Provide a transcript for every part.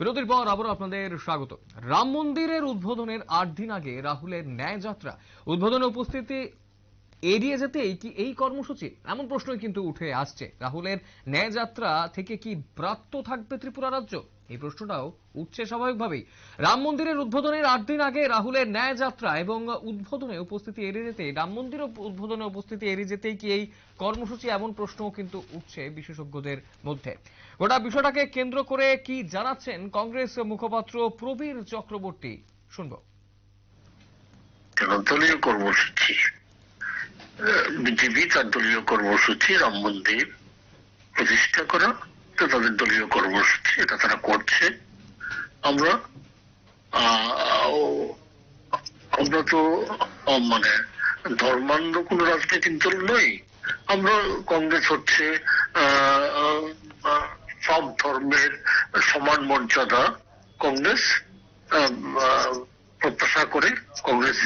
বিরতির পর আবার আপনাদের স্বাগত। রাম মন্দিরের উদ্বোধনের আট দিন আগে রাহুলের ন্যায় যাত্রা উদ্বোধনে উপস্থিতি এড়িয়ে যেতেই কি এই কর্মসূচি? এমন প্রশ্নই কিন্তু উঠে আসছে। রাহুলের ন্যায় যাত্রা থেকে কি ব্রাত্য থাকবে ত্রিপুরা রাজ্য? এই প্রশ্নটাও উঠছে স্বাভাবিকভাবেই। রাম মন্দিরের উদ্বোধনের আট দিন আগে রাহুলের ন্যায় যাত্রা এবং উদ্বোধনে উপস্থিতি এড়িয়ে যেতে, রাম মন্দির উদ্বোধনে উপস্থিতি এড়িয়ে যেতেই কি এই কর্মসূচি এমন প্রশ্নও কিন্তু উঠছে বিশেষজ্ঞদের মধ্যে। গোটা বিষয়টাকে কেন্দ্র করে কি জানাচ্ছেন কংগ্রেস মুখপাত্র প্রবীর চক্রবর্তী? শুনব। কর্মসূচি। বিজেপি তার দলীয় কর্মসূচি রাম মন্দির প্রতিষ্ঠা করা তো তাদের দলীয় কর্মসূচি এটা তারা করছে। আমরা আমরা তো মানে ধর্মান্ধ কোন রাজনৈতিক দল নই। আমরা কংগ্রেস হচ্ছে সব ধর্মের সমান মর্যাদা কংগ্রেস প্রত্যাশা করে কংগ্রেস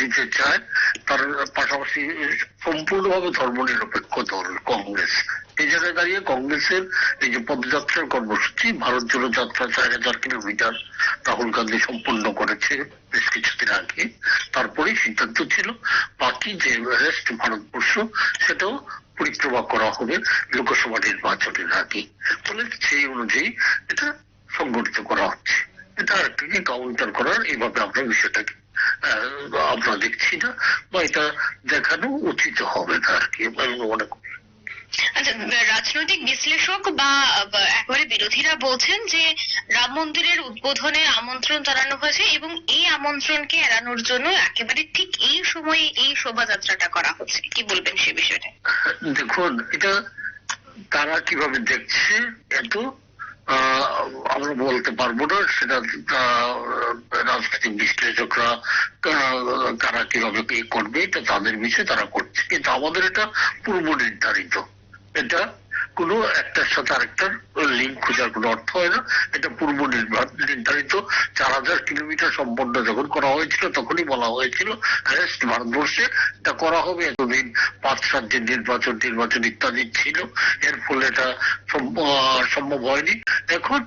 দিতে চায়। তার পাশাপাশি সম্পূর্ণভাবে ধর্মনিরপেক্ষ দল কংগ্রেস। এই জায়গায় দাঁড়িয়ে কংগ্রেসের এই যে পদযাত্রার কর্মসূচি, ভারত জোড়ো যাত্রা চার হাজার কিলোমিটার রাহুল গান্ধী সম্পন্ন করেছে বেশ কিছুদিন আগে। তারপরেই সিদ্ধান্ত ছিল, বাকি যে রেস্ট ভারতবর্ষ, সেটাও পরিক্রমা করা হবে লোকসভা নির্বাচনের আগে। ফলে সেই অনুযায়ী এটা সংগঠিত করা হচ্ছে। এটা একটাকে কাউন্টার করার এইভাবে আমরা বিষয়টাকে আমরা দেখছি না বা এটা দেখানো উচিত হবে না আর কি। আমি মনে করি আচ্ছা রাজনৈতিক বিশ্লেষক বা একেবারে বিরোধীরা বলছেন যে রাম মন্দিরের উদ্বোধনের আমন্ত্রণ জানানো হয়েছে এবং এই আমন্ত্রণকে এড়ানোর জন্য একেবারে ঠিক এই সময়ে এই শোভাযাত্রাটা করা হচ্ছে। কি বলবেন সে বিষয়টা? দেখুন, এটা তারা কীভাবে দেখছে এত আমরা বলতে পারব না, সেটা রাজনৈতিক বিশ্লেষকরা কারা কীভাবে করবে, এটা তাদের বিষয়ে, তারা করছে। কিন্তু আমাদের এটা পূর্ব নির্ধারিত এটা কোনো একটার সাথে আরেকটার লিঙ্ক খোঁজার কোনো অর্থ হয় না। এটা পূর্ব নির্ধারিত চার হাজার কিলোমিটার সম্পন্ন যখন করা হয়েছিল, তখনই বলা হয়েছিল রেস্ট ভারতবর্ষে, এটা করা হবে। এতদিন পাঁচ সাত দিন নির্বাচন নির্বাচন ইত্যাদি ছিল। এর ফলে এটা সম্ভব হয়নি। এখন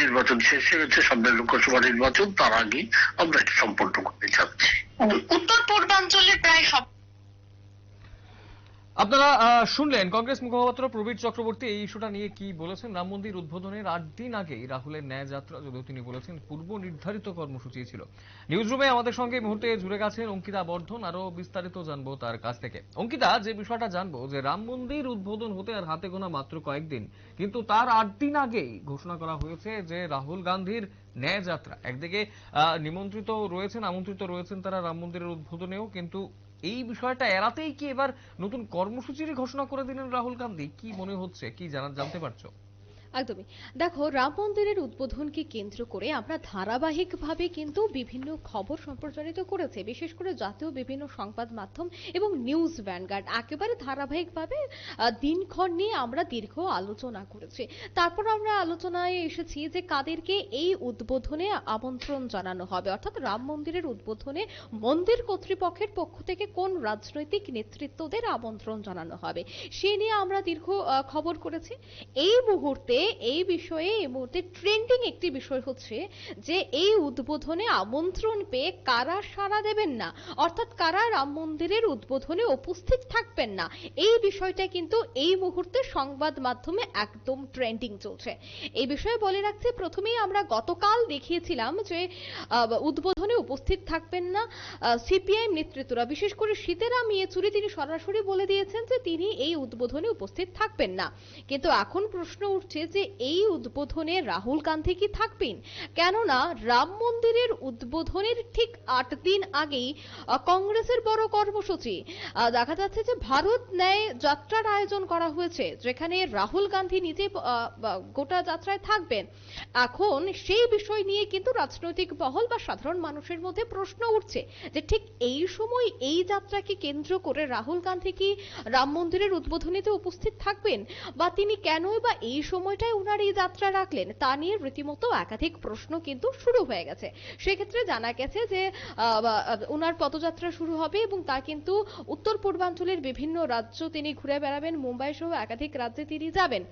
নির্বাচন শেষ হয়ে গেছে সামনে লোকসভা নির্বাচন, তার আগেই আমরা এটা সম্পন্ন করতে চাচ্ছি। উত্তর পূর্বাঞ্চলের প্রায় সব আপনারা শুনলেন কংগ্রেস মুখপাত্র প্রবীর চক্রবর্তী এই ইস্যুটা নিয়ে কি বলেছেন? রাম মন্দির উদ্বোধনের আট দিন আগেই রাহুলের ন্যায় যাত্রা, যদিও তিনি বলেছেন পূর্ব নির্ধারিত কর্মসূচি ছিল। নিউজ রুমে আমাদের সঙ্গে মুহূর্তে জুড়ে গেছেন অঙ্কিতা বর্ধন আরও বিস্তারিত জানব তার কাছ থেকে। অঙ্কিতা, যে বিষয়টা জানব, যে রাম মন্দির উদ্বোধন হতে আর হাতে গোনা মাত্র কয়েকদিন, কিন্তু তার আট দিন আগেই ঘোষণা করা হয়েছে যে রাহুল গান্ধীর ন্যায় যাত্রা। একদিকে নিমন্ত্রিত রয়েছেন, আমন্ত্রিত রয়েছেন তারা রাম মন্দিরের উদ্বোধনেও, কিন্তু এই বিষয়টা এড়াতেই কি এবার নতুন কর্মসূচির ঘোষণা করে দিলেন রাহুল গান্ধী? কি মনে হচ্ছে? কি জানা জানতে পারছ? একদমই। দেখো, রাম মন্দিরের উদ্বোধনকে কেন্দ্র করে আমরা ধারাবাহিকভাবে কিন্তু বিভিন্ন খবর সম্প্রচারিত করেছে, বিশেষ করে জাতীয় বিভিন্ন সংবাদ মাধ্যম এবং নিউজ ভ্যানগার্ড। একেবারে ধারাবাহিকভাবে দিনক্ষণ নিয়ে আমরা দীর্ঘ আলোচনা করেছি। তারপর আমরা আলোচনায় এসেছি যে কাদেরকে এই উদ্বোধনে আমন্ত্রণ জানানো হবে। অর্থাৎ রাম মন্দিরের উদ্বোধনে মন্দির কর্তৃপক্ষের পক্ষ থেকে কোন রাজনৈতিক নেতৃত্বদের আমন্ত্রণ জানানো হবে, সে নিয়ে আমরা দীর্ঘ খবর করেছি। এই মুহূর্তে এই বিষয়ে এই মুহূর্তে ট্রেন্ডিং একটি বিষয় হচ্ছে যে এই উদ্বোধনে আমন্ত্রণ পেয়ে কারা সাড়া দেবেন না? অর্থাৎ কারা রাম মন্দিরের উদ্বোধনে উপস্থিত থাকবেন না? এই বিষয়টা কিন্তু এই মুহূর্তে সংবাদ মাধ্যমে একদম ট্রেন্ডিং চলছে। এই বিষয়ে বলে রাখছি, প্রথমেই আমরা গতকাল দেখিয়েছিলাম যে উদ্বোধনে উপস্থিত থাকবেন না সিপিআইএম নেতৃত্বরা। বিশেষ করে সীতারাম ইয়েচুরি, তিনি সরাসরি বলে দিয়েছেন যে তিনি এই উদ্বোধনে উপস্থিত থাকবেন না। কিন্তু এখন প্রশ্ন উঠছে যে এই উদ্বোধনে রাহুল গান্ধী কি থাকবেন? কেননা রাম মন্দিরের উদ্বোধনের ঠিক আট দিন আগেই কংগ্রেসের বড় কর্মসূচি। দেখা যাচ্ছে যে ভারত ন্যায় যাত্রার আয়োজন করা হয়েছে, যেখানে রাহুল গান্ধী নিজে গোটা যাত্রায় থাকবেন। এখন সেই বিষয় নিয়ে কিন্তু রাজনৈতিক মহল বা সাধারণ মানুষের মধ্যে প্রশ্ন উঠছে যে ঠিক এই সময় এই যাত্রাকে কেন্দ্র করে রাহুল গান্ধী কি রাম মন্দিরের উদ্বোধনীতে উপস্থিত থাকবেন? বা তিনি কেনই বা এই সময়টায় উনার এই যাত্রা রাখলেন, তা নিয়ে রীতিমতো একাধিক প্রশ্ন কিন্তু শুরু হয়ে গেছে। সেক্ষেত্রে জানা গেছে যে উনার পদযাত্রা শুরু হবে এবং তা কিন্তু উত্তর পূর্বাঞ্চলের বিভিন্ন রাজ্য তিনি ঘুরে বেড়াবেন মুম্বাই সহ একাধিক রাজ্যে তিনি যাবেন।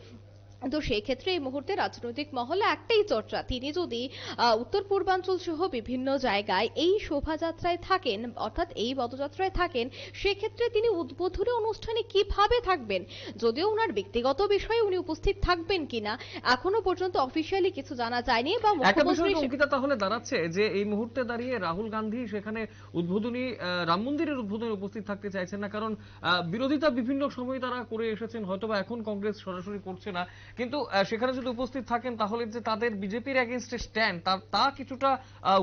তো সেই ক্ষেত্রে এই মুহূর্তে রাজনৈতিক মহলে একটাই চর্চা তিনি যদি উত্তর পূর্বাঞ্চল সহ বিভিন্ন জায়গায় এই শোভাযাত্রায় থাকেন অর্থাৎ এই পদযাত্রায় থাকেন সেক্ষেত্রে তিনি উদ্বোধনী অনুষ্ঠানে কীভাবে থাকবেন? যদিও ওনার ব্যক্তিগত বিষয়ে উনি উপস্থিত থাকবেন কিনা এখনও পর্যন্ত অফিসিয়ালি কিছু জানা যায়নি বা মুখ্যমন্ত্রী অঙ্কিতা তাহলে দাঁড়াচ্ছে যে এই মুহূর্তে দাঁড়িয়ে রাহুল গান্ধী সেখানে উদ্বোধনী আহ, রাম মন্দিরের উদ্বোধনী উপস্থিত থাকতে চাইছেন না কারণ আহ, বিরোধিতা বিভিন্ন সময় তারা করে এসেছেন হয়তোবা এখন কংগ্রেস সরাসরি করছে না। কিন্তু সেখানে যদি উপস্থিত থাকেন, তাহলে যে তাদের বিজেপির এগেনস্টে স্ট্যান্ড তা কিছুটা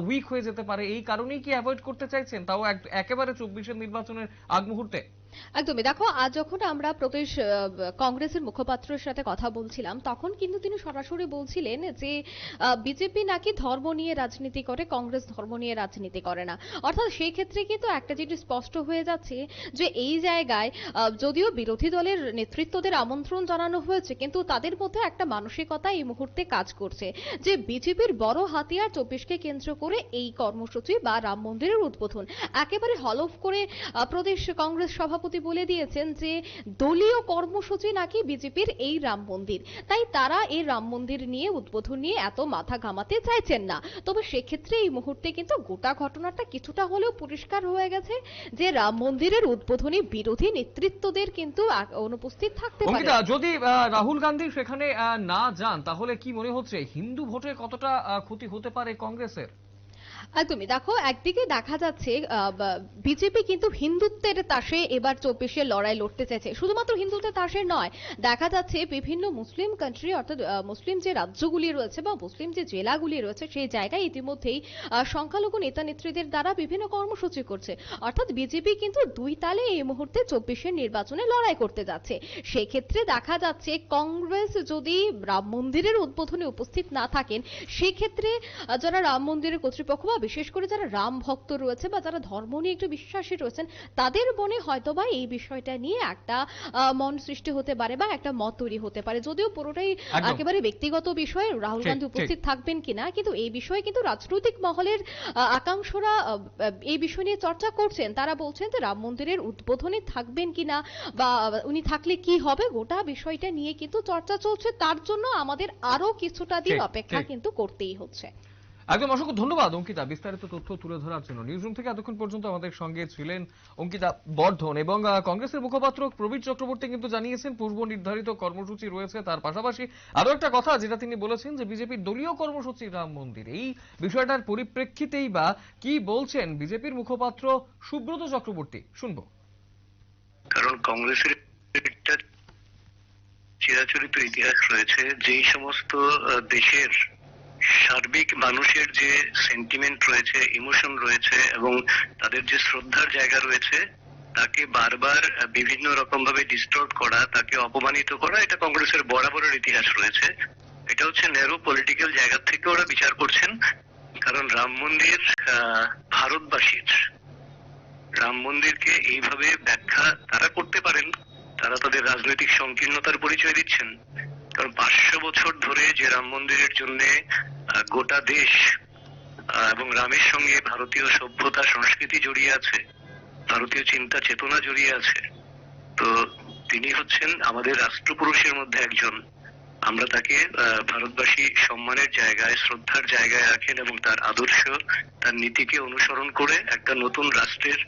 উইক হয়ে যেতে পারে। এই কারণেই কি অ্যাভয়েড করতে চাইছেন? তাও এক- একেবারে চব্বিশের নির্বাচনের আগ মুহূর্তে? একদমই। দেখো, আজ যখন আমরা প্রদেশ কংগ্রেসের মুখপাত্রের সাথে কথা বলছিলাম, তখন কিন্তু তিনি সরাসরি বলছিলেন যে বিজেপি নাকি ধর্ম নিয়ে রাজনীতি করে, কংগ্রেস ধর্ম নিয়ে রাজনীতি করে না। অর্থাৎ সেই ক্ষেত্রে কিন্তু একটা জিনিস স্পষ্ট হয়ে যাচ্ছে যে, এই জায়গায় যদিও বিরোধী দলের নেতৃত্বদের আমন্ত্রণ জানানো হয়েছে, কিন্তু তাদের মধ্যে একটা মানসিকতা এই মুহূর্তে কাজ করছে যে, বিজেপির বড় হাতিয়ার চব্বিশকে কেন্দ্র করে এই কর্মসূচি বা রাম মন্দিরের উদ্বোধন, একেবারে হলফ করে প্রদেশ কংগ্রেস সভাপতি বলে দিয়েছেন যে দলীয় কর্মসূচি নাকি বিজেপির এই রাম মন্দির। তাই তারা এই রাম মন্দির নিয়ে উদ্বোধন নিয়ে এত মাথা ঘামাতে চাইছেন না। তবে সেক্ষেত্রে এই মুহূর্তে কিন্তু গোটা ঘটনাটা কিছুটা হলেও পরিষ্কার হয়ে গেছে যে রাম মন্দিরের উদ্বোধনী বিরোধী নেতৃত্বদের কিন্তু অনুপস্থিত থাকতে পারে যদি রাহুল গান্ধী সেখানে না যান তাহলে কি মনে হচ্ছে হিন্দু ভোটে কতটা ক্ষতি হতে পারে কংগ্রেসের? একদমই। দেখো, একদিকে দেখা যাচ্ছে বিজেপি কিন্তু হিন্দুত্বের তাসে এবার চব্বিশে লড়াই লড়তে চাইছে। শুধুমাত্র হিন্দুত্বের তাসে নয়, দেখা যাচ্ছে বিভিন্ন মুসলিম কান্ট্রি অর্থাৎ মুসলিম যে রাজ্যগুলি রয়েছে বা মুসলিম যে জেলাগুলি রয়েছে, সেই জায়গায় ইতিমধ্যেই সংখ্যালঘু নেতা নেত্রীদের দ্বারা বিভিন্ন কর্মসূচি করছে। অর্থাৎ বিজেপি কিন্তু দুই তালে এই মুহূর্তে চব্বিশের নির্বাচনে লড়াই করতে যাচ্ছে। সেক্ষেত্রে দেখা যাচ্ছে, কংগ্রেস যদি রাম মন্দিরের উদ্বোধনে উপস্থিত না থাকেন, সেক্ষেত্রে যারা রাম মন্দিরের কর্তৃপক্ষ বা বিশেষ করে যারা রাম ভক্ত রয়েছে বা যারা ধর্ম নিয়ে একটু বিশ্বাসী রয়েছেন তাদের মনে হয়তোবা এই বিষয়টা নিয়ে একটা মন সৃষ্টি হতে পারে বা একটা মত তৈরি হতে পারে। যদিও পুরোটাই একেবারে ব্যক্তিগত বিষয়ে রাহুল গান্ধী উপস্থিত থাকবেন কিনা কিন্তু এই বিষয়ে কিন্তু রাজনৈতিক মহলের আকাঙ্ক্ষরা এই বিষয় নিয়ে চর্চা করছেন। তারা বলছেন যে রাম মন্দিরের উদ্বোধনে থাকবেন কিনা বা উনি থাকলে কি হবে গোটা বিষয়টা নিয়ে কিন্তু চর্চা চলছে। তার জন্য আমাদের আরও কিছুটা দিন অপেক্ষা কিন্তু করতেই হচ্ছে। একদম অসংখ্য ধন্যবাদ, অঙ্কিতা। বিস্তারিত তথ্য তুলে ধরার জন্য। নিউজরুম থেকে এতক্ষণ পর্যন্ত আমাদের সঙ্গে ছিলেন অঙ্কিতা বর্ধন এবং কংগ্রেসের মুখপাত্র প্রবীর চক্রবর্তী কিন্তু জানিয়েছেন, পূর্ব নির্ধারিত কর্মসূচি রয়েছে তার পাশাপাশি আরও একটা কথা যেটা তিনি বলেছেন যে বিজেপির দলীয় কর্মসূচি রাম মন্দির। এই বিষয়টার পরিপ্রেক্ষিতেই বা কি বলছেন বিজেপির মুখপাত্র সুব্রত চক্রবর্তী? শুনব। কারণ কংগ্রেসের চিরাচরিত ইতিহাস রয়েছে, যেই সমস্ত দেশের সার্বিক মানুষের যে সেন্টিমেন্ট রয়েছে ইমোশন রয়েছে এবং তাদের যে শ্রদ্ধার জায়গা রয়েছে, তাকে বারবার বিভিন্ন রকম ভাবে ডিস্টর্ট করা, তাকে অপমানিত করা, এটা কংগ্রেসের বরাবরের ইতিহাস রয়েছে। এটা হচ্ছে ন্যারো পলিটিক্যাল জায়গা থেকে ওরা বিচার করছেন, কারণ রাম মন্দির ভারতবাসীর। রাম মন্দিরকে এইভাবে ব্যাখ্যা তারা করতে পারেন, তারা তাদের রাজনৈতিক সংকীর্ণতার পরিচয় দিচ্ছেন। কারণ পাঁচশো বছর ধরে যে রাম মন্দিরের জন্য গোটা দেশ এবং রামের সঙ্গে ভারতীয় সভ্যতা, সংস্কৃতি জড়িয়ে আছে, ভারতীয় চিন্তা চেতনা জড়িয়ে আছে। তো তিনি হচ্ছেন আমাদের রাষ্ট্রপুরুষের মধ্যে একজন। আমরা তাকে ভারতবাসী সম্মানের জায়গায়, শ্রদ্ধার জায়গায় রাখেন এবং তার আদর্শ, তার নীতিকে অনুসরণ করে একটা নতুন রাষ্ট্রের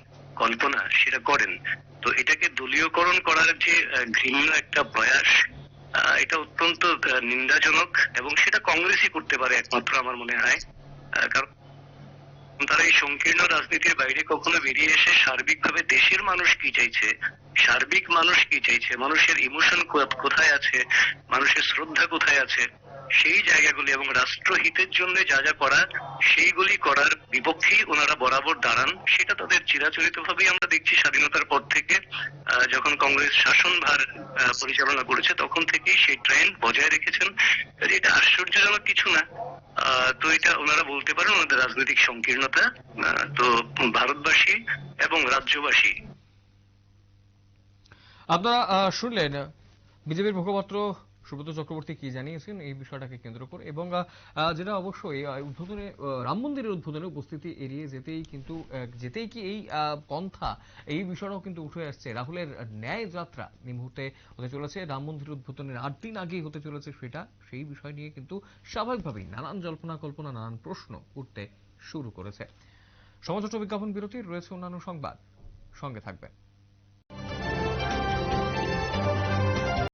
কল্পনা সেটা করেন। তো এটাকে দলীয়করণ করার যে ঘৃণ্য একটা প্রয়াস এটা অত্যন্ত নিন্দাজনক এবং সেটা কংগ্রেসই করতে পারে একমাত্র আমার মনে হয়। কারণ তারা এই সংকীর্ণ রাজনীতির বাইরে কখনো বেরিয়ে এসে সার্বিকভাবে দেশের মানুষ কি চাইছে, সার্বিক মানুষ কি চাইছে, মানুষের ইমোশন কোথায় আছে, মানুষের শ্রদ্ধা কোথায় আছে সেই জায়গাগুলি এবং রাষ্ট্রহিতের জন্য যা যা করা, সেইগুলি করার বিপক্ষেই ওনারা বরাবর দাঁড়ান। সেটা তাদের চিরাচরিত ভাবেই আমরা দেখছি স্বাধীনতার পর থেকে। যখন কংগ্রেস শাসনভার পরিচালনা করেছে, তখন থেকেই সেই ট্রেন্ড বজায় রেখেছেন। এটা আশ্চর্যজনক কিছু না। তো এটা ওনারা বলতে পারেন ওনাদের রাজনৈতিক সংকীর্ণতা। তো ভারতবাসী এবং রাজ্যবাসী। আপনারা শুনলেন বিজেপির মুখপাত্র সুব্রত চক্রবর্তী কি জানিয়েছেন এই বিষয়টাকে কেন্দ্র করে? এবং যেটা অবশ্যই উদ্বোধনে রাম মন্দিরের উদ্বোধনে উপস্থিতি এড়িয়ে যেতেই কিন্তু যেতেই কি এই পন্থা, এই বিষয়টাও কিন্তু উঠে আসছে। রাহুলের ন্যায় যাত্রা এই মুহূর্তে হতে চলেছে। রাম মন্দির উদ্বোধনের আট দিন আগেই হতে চলেছে সেটা। সেই বিষয় নিয়ে কিন্তু স্বাভাবিকভাবেই নানান জল্পনা কল্পনা, নানান প্রশ্ন উঠতে শুরু করেছে। সমাজত্ব বিজ্ঞাপন বিরতির রয়েছে অন্যান্য সংবাদ। সঙ্গে থাকবেন।